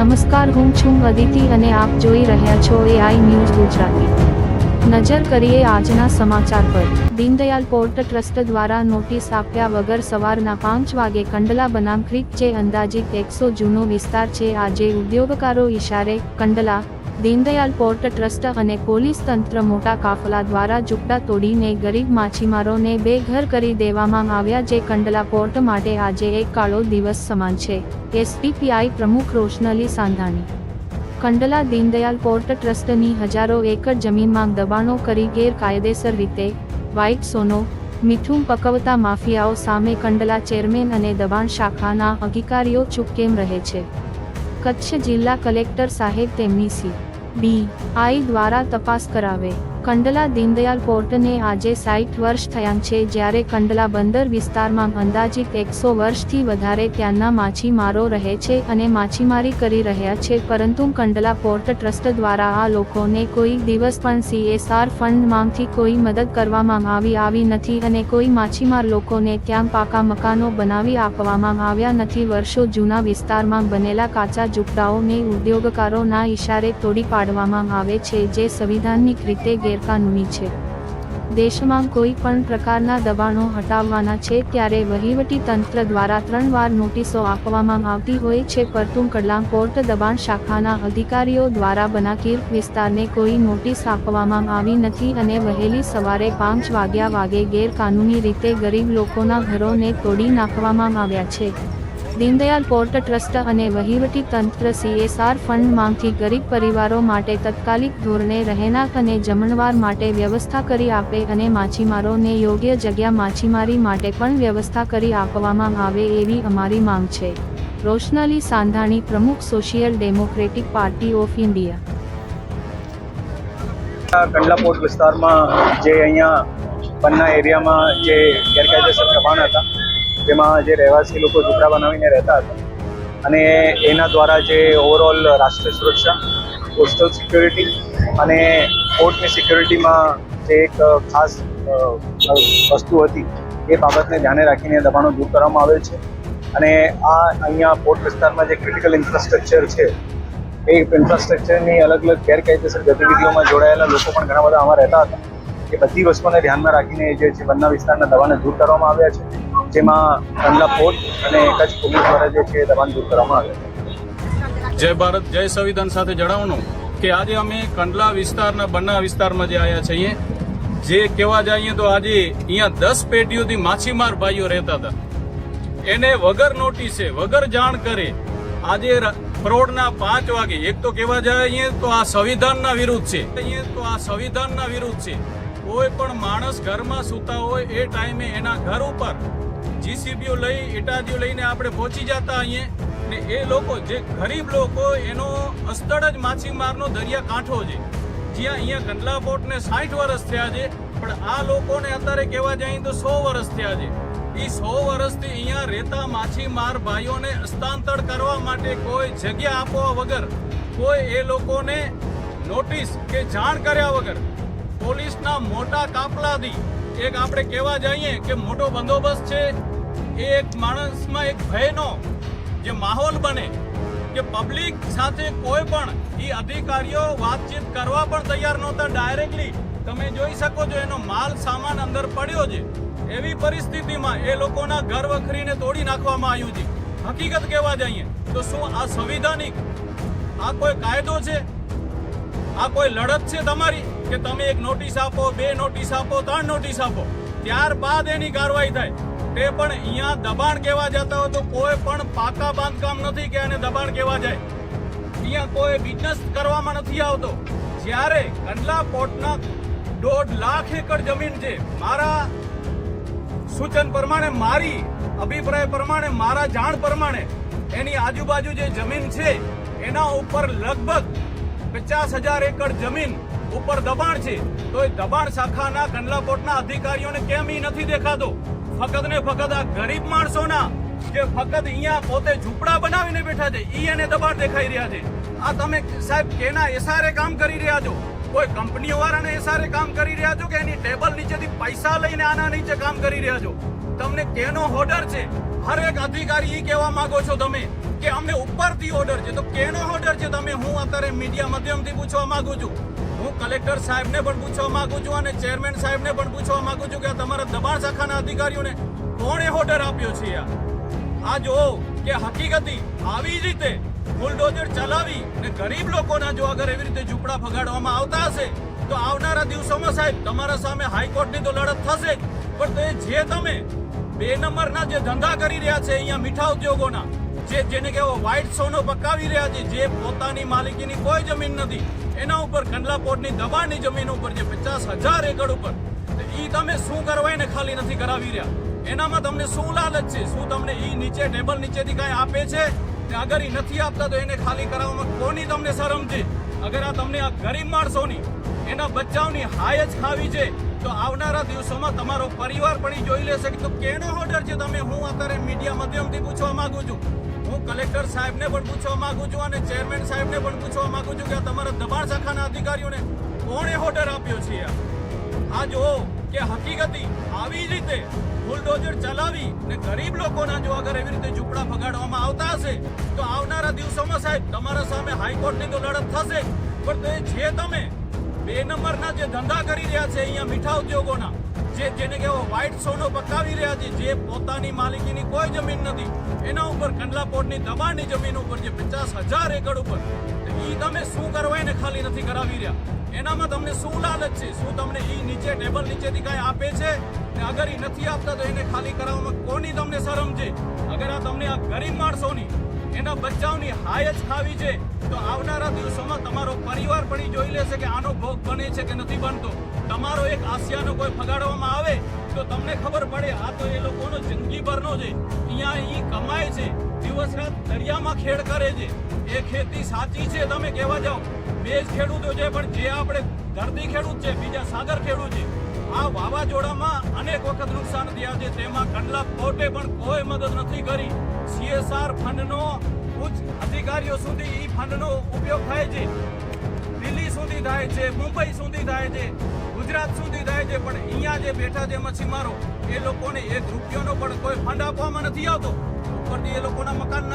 નમસ્કાર, હું છું અદિતિ અને આપ જોઈ રહ્યા છો એઆઈ ન્યૂઝ ગુજરાતી. નજર કરીએ આજના સમાચાર પર. દીનદયાલ પોર્ટ ટ્રસ્ટ દ્વારા નોટિસ આપ્યા વગર સવારના પાંચ વાગે કંડલા બનામ ક્રિક જે અંદાજિત એકસો જૂનો વિસ્તાર છે. આજે ઉદ્યોગકારો ઇશારે કંડલા દીનદયાલ પોર્ટ ટ્રસ્ટ અને પોલીસ તંત્ર મોટા કાફલા દ્વારા ઝૂંપડા તોડીને ગરીબ માછીમારોને બેઘર કરી દેવામાં આવ્યા જે કંડલા પોર્ટ માટે આજે એક કાળો દિવસ સમાન છે. એસપીપીઆઈ પ્રમુખ રોશનલી સાંધાણી. કંડલા દીનદયાલ પોર્ટ ટ્રસ્ટની હજારો એકર જમીનમાં દબાણો કરી ગેરકાયદેસર રીતે વ્હાઇટ સોનો, મીઠું પકવતા માફિયાઓ સામે કંડલા ચેરમેન અને દબાણ શાખાના અધિકારીઓ ચૂપ કેમ રહે છે. કચ્છ જિલ્લા કલેક્ટર સાહેબ તેમની સી. બી. આઈ. દ્વારા તપાસ કરાવે. કંડલા દીનદયાલ પોર્ટને આજે સાઠ વર્ષ થયા છે જ્યારે કંડલા બંદર વિસ્તારમાં અંદાજિત એકસો વર્ષથી વધારે ત્યાંના માછીમારો રહે છે અને માછીમારી કરી રહ્યા છે, પરંતુ કંડલા પોર્ટ ટ્રસ્ટ દ્વારા આ લોકોને કોઈ દિવસ પણ સીએસઆર ફંડમાંથી કોઈ મદદ કરવામાં આવી આવી નથી અને કોઈ માછીમાર લોકોને ત્યાં પાકા મકાનો બનાવી આપવામાં આવ્યા નથી. વર્ષો જૂના વિસ્તારમાં બનેલા કાચા ઝૂંપડાઓને ઉદ્યોગકારોના ઇશારે તોડી પાડવામાં આવે છે, જે સંવિધાનિક રીતે ગેરકાનૂની છે. દેશમાં કોઈ પણ પ્રકારના દબાણો હટાવવાના છે ત્યારે વહીવટી તંત્ર દ્વારા ત્રણ વાર નોટિસો આપવામાં આવતી હોય છે. પરંતુ કડલામ કોર્ટ દબાણ શાખાના અધિકારીઓ દ્વારા બનાકીર વિસ્તારને કોઈ નોટિસ આપવામાં આવી નથી અને વહેલી સવારે પાંચ વાગ્યા વાગે ગેરકાનૂની રીતે ગરીબ લોકોના ઘરોને તોડી નાખવામાં આવ્યા છે. દીનદયાલ પોર્ટ ટ્રસ્ટ અને વહીવટી તંત્ર સીએસઆર ફંડમાંથી ગરીબ પરિવારો માટે તત્કાલિક ધોરણે રહેણાંક અને જમણવાર માટે વ્યવસ્થા કરી આપે અને માછીમારોને યોગ્ય જગ્યા માછીમારી માટે પણ વ્યવસ્થા કરી આપવામાં આવે એવી અમારી માંગ છે. રોશનલી સાંધાણી પ્રમુખ social democratic party of India. Kandla port વિસ્તારમાં જે અહીંયા પન્ના એરિયામાં જે ગેરકાયદેસર દબાણ હતા જેમાં જે રહેવાસી લોકો ઝૂંપડા બનાવીને રહેતા હતા અને એના દ્વારા જે ઓવરઓલ રાષ્ટ્રીય સુરક્ષા કોસ્ટલ સિક્યોરિટી અને પોર્ટની સિક્યોરિટીમાં જે એક ખાસ વસ્તુ હતી એ બાબતને ધ્યાને રાખીને દબાણો દૂર કરવામાં આવેલ છે. અને આ અહીંયા પોર્ટ વિસ્તારમાં જે ક્રિટિકલ ઇન્ફ્રાસ્ટ્રક્ચર છે, એ ઇન્ફ્રાસ્ટ્રક્ચરની અલગ અલગ ગેરકાયદેસર ગતિવિધિઓમાં જોડાયેલા લોકો પણ ઘણા બધા આમાં રહેતા હતા. એ બધી વસ્તુને ધ્યાનમાં રાખીને જે બંના વિસ્તારના દબાણને દૂર કરવામાં આવ્યા છે. જેમાં કંડલા ફોર્ટ અને કચ્છ પોલીસ દ્વારા જે છે દબાણ દૂર કરવામાં આવ્યા જય ભારત, જય સંવિધાન સાથે જણાવવાનું કે આજે અમે કંડલા વિસ્તારના બન્ના વિસ્તારમાં જે આવ્યા છીએ, જે કહેવા જઈએ તો આજે અહીંયા દસ પેઢીઓથી માછીમાર ભાઈઓ રહેતા હતા. એને વગર નોટિસે, વગર જાણ કરે, આજે ર- પાંચ વાગે, એક તો કહેવા જઈએ તો આ સંવિધાનના વિરુદ્ધ છે. અહીંયા તો આ સંવિધાનના વિરુદ્ધ છે. કોઈ પણ માણસ ઘરમાં સૂતા હોય એ ટાઈમે એના ઘર ઉપર જીસીબીઓ લઈ ઇટાજીઓ લઈને આપણે પહોંચી જતા અહીંયા ને એ લોકો જે ગરીબ લોકો એનો અસ્તળ જ માછીમારનો દરિયા કાંઠો છે. જ્યાં અહીંયા કંડલા બોટને સાઠ વર્ષ થયા છે, પણ આ લોકોને અત્યારે કહેવા જઈએ તો સો વર્ષ થયા છે. એ સો વર્ષથી અહીંયા રહેતા માછીમાર ભાઈઓને હસ્તાંતર કરવા માટે કોઈ જગ્યા આપવા વગર, કોઈ એ લોકોને નોટિસ કે જાણ કર્યા વગર, પોલીસના મોટા કાફલાથી એક આપણે કહેવા જઈએ કે મોટો બંદોબસ્ત છે એ એક માણસમાં એક ભયનો જે માહોલ બને કે પબ્લિક સાથે કોઈ પણ એ અધિકારીઓ વાતચીત કરવા પણ તૈયાર નહોતા. ડાયરેક્ટલી તમે જોઈ શકો છો એનો માલ સામાન અંદર પડ્યો છે. એવી પરિસ્થિતિમાં એ લોકોના ઘર વખરીને તોડી નાખવામાં આવ્યું છે. હકીકત કહેવા જઈએ? તો શું આ સંવિધાનિક આ કોઈ કાયદો છે? આ કોઈ લડત છે તમારી? કે તમે એક નોટિસ આપો, બે નોટિસ આપો, ત્રણ નોટિસ આપો? ત્યારબાદ એની કાર્યવાહી થાય. તે પણ અહીંયા દબાણ કહેવા જતા હોય તો કોઈ પણ પાકા બાંધકામ નથી કે આને દબાણ કહેવા જાય. અહીંયા કોઈ બિઝનેસ કરવામાં નથી આવતો. જ્યારે કંડલા પોર્ટના દોઢ લાખ એકર જમીન છે. મારા સૂચન પ્રમાણે, મારી અભિપ્રાય પ્રમાણે, મારા જાણ પ્રમાણે એની આજુબાજુ જે જમીન છે, એના ઉપર લગભગ પચાસ હજાર એકર જમીન ઉપર દબાણ છે. તો એ દબાણ શાખાના કંડલા પોર્ટના અધિકારીઓને કેમ એ નથી દેખાતો? ફક્ત ને ફક્ત આ ગરીબ માણસોના જે ફક્ત અહીંયા પોતે ઝૂંપડા બનાવીને બેઠા છે, ઈ એને દબાણ દેખાઈ રહ્યા છે. આ તમે સાહેબ કેના એસારે કામ કરી રહ્યા છો? કોઈ કંપનીઓ વાળાને એસારે કામ કરી રહ્યા છો કે એની ટેબલ નીચેથી પૈસા લઈને આના નીચે કામ કરી રહ્યા છો? તમને કેનો ઓર્ડર છે? હર એક અધિકારી ઈ કહેવા માંગો છો તમે કે અમને ઉપરથી ઓર્ડર છે. તો કેનો ઓર્ડર છે તમે? હું અત્યારે મીડિયા માધ્યમથી પૂછવા માંગુ છું. હું કલેક્ટર સાહેબને પણ પૂછવા માંગુ છું અને ચેરમેન સાહેબને પણ પૂછવા માંગુ છું કે તમારા દબાણ શાખાના અધિકારીઓને કોણે ઓર્ડર આપ્યો છે યાર આ જો કે હકીકતી આવી જ રીતે બુલડોઝર ચલાવી ને ગરીબ લોકોના જો અગર એવી રીતે ઝૂંપડા ભગાડવામાં આવતા હશે, તો આવનારા દિવસોમાં સાહેબ તમારા સામે હાઈકોર્ટની તો લડત થશે પણ તો જે તમે બે નંબરના જે ધંધા કરી રહ્યા છે અહીંયા મીઠા ઉદ્યોગોના જે જેને કહેવો વ્હાઇટ સોનો પકાવી રહ્યા છે, જે પોતાની માલિકીની કોઈ જમીન નથી, એના ઉપર કંડલા પોર્ટની દબાણની જમીન ઉપર જે પચાસ હજાર એકર ઉપર ઈ તમે શું કરવા એને ખાલી નથી કરાવી રહ્યા? એનામાં તમને શું લાલચ છે? શું તમને ઈ નીચે ટેબલ નીચેથી કાંઈ આપે છે? ને અગર ઈ નથી આપતા, તો એને ખાલી કરાવવામાં કોની તમને શરમ છે? અગર આ તમને આ ગરીબ માણસોની, એના બચ્ચાઓની હાય જ ખાવી છે, તો આવનારા દિવસોમાં તમારો પરિવાર પણ જોઈ લેશે તો કેનો ઓર્ડર છે? તમે હું અત્યારે મીડિયા માધ્યમથી પૂછવા માંગુ છું. હું કલેક્ટર સાહેબને પણ પૂછવા માંગુ છું અને ચેરમેન સાહેબને પણ પૂછવા માંગુ છું કે તમારા દબાણ શાખાના અધિકારીઓને કોણે ઓર્ડર આપ્યો છે આ? જો કે હકીકતી આવી રીતે બુલડોઝર ચલાવી ને ગરીબ લોકોના જો અગર એવી રીતે ઝૂંપડા ભગાડવામાં આવતા હશે, તો આવનારા દિવસોમાં સાહેબ તમારા સામે હાઈકોર્ટની તો લડત થશે. પણ તો એ છે તમે બે નંબરના જે ધંધા કરી રહ્યા છે અહીંયા મીઠા ઉદ્યોગોના જે જેને કહેવો વ્હાઇટ સોનો પકાવી રહ્યા છે, જે પોતાની માલિકીની કોઈ જમીન નથી, એના ઉપર કંડલા પોર્ટની દબાણની જમીન ઉપર જે પચાસ હજાર એકર ઉપર એ તમે શું કરવા એને ખાલી નથી કરાવી રહ્યા? એનામાં તમને શું લાલચ છે? શું તમને ઈ નીચે ટેબલ નીચેથી કાંઈ આપે છે? ને અગર ઈ નથી આપતા તો એને ખાલી કરાવવામાં કોની તમને શરમ છે? અગર આ તમને આ ગરીબ માણસોની, એના બચ્ચાઓની હાય જ ખાવી છે, તો આવનારા તમારો પરિવાર પણ એ જોઈ લેશે કે આનો ભોગ બને છે કે નથી બનતો. તમારો એક આસિયાનો કોઈ ફગાડવામાં આવે તો તમને ખબર પડે, આ તો એ લોકોનો જિંદગીભરનો છે. અહીંયા એ કમાય છે દિવસ રાત દરિયામાં ખેડ કરે છે. એ ખેતી સાચી છે, તમે કહેવા જાઓ. બે જ ખેડૂતો છે, પણ જે આપણે ધરતી ખેડૂત છે, બીજા સાગર ખેડૂત છે, આ વાવાઝોડામાં અનેક વખત નુકસાન થયા છે. તેમાં કંડલા પોર્ટે પણ કોઈ મદદ નથી કરી. સીએસઆર ફંડનો ઉચ્ચ અધિકારીઓ સુધી ઈ ફંડનો ઉપયોગ થાય છે. થાય છે, મુંબઈ સુધી થાય છે, ગુજરાત સુધી થાય છે, પણ અહીંયા જે બેઠા છે મચ્છીમારો એ લોકોને એક રૂપિયાનો પણ કોઈ ફંડ આપવામાં નથી આવતો. ઉપરથી એ લોકોના મકાન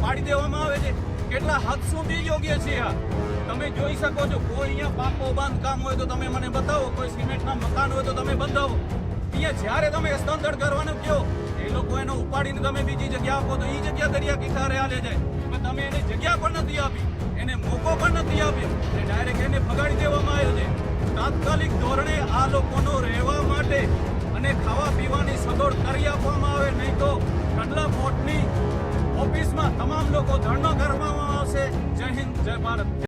પાડી દેવામાં આવે છે. કેટલા હદ સુધી યોગ્ય છે આ? તમે જોઈ શકો છો, કોઈ અહીંયા પાકો બાંધકામ હોય તો તમે મને બતાવો, કોઈ સિમેન્ટના મકાન હોય તો તમે બંધાવો. અહીંયા જ્યારે તમે સ્થળાંતર કરવાનું કહો એ લોકો એનો ઉપાડીને તમે બીજી જગ્યા આપો તો એ જગ્યા દરિયા કિનારે હાલે જાય. પણ તમે એની જગ્યા પણ નથી આપી, એને મોકો પણ આપ્યો અને ડાયરેક્ટ એને ફગાડી દેવામાં આવ્યો છે. તાત્કાલિક ધોરણે આ લોકોનો રહેવા માટે અને ખાવા પીવાની સગવડ કરી આપવામાં આવે, નહીં તો કંડલા ફોર્ટની ઓફિસમાં તમામ લોકો ધરણો કરવામાં આવશે. જય હિન્દ, જય ભારત.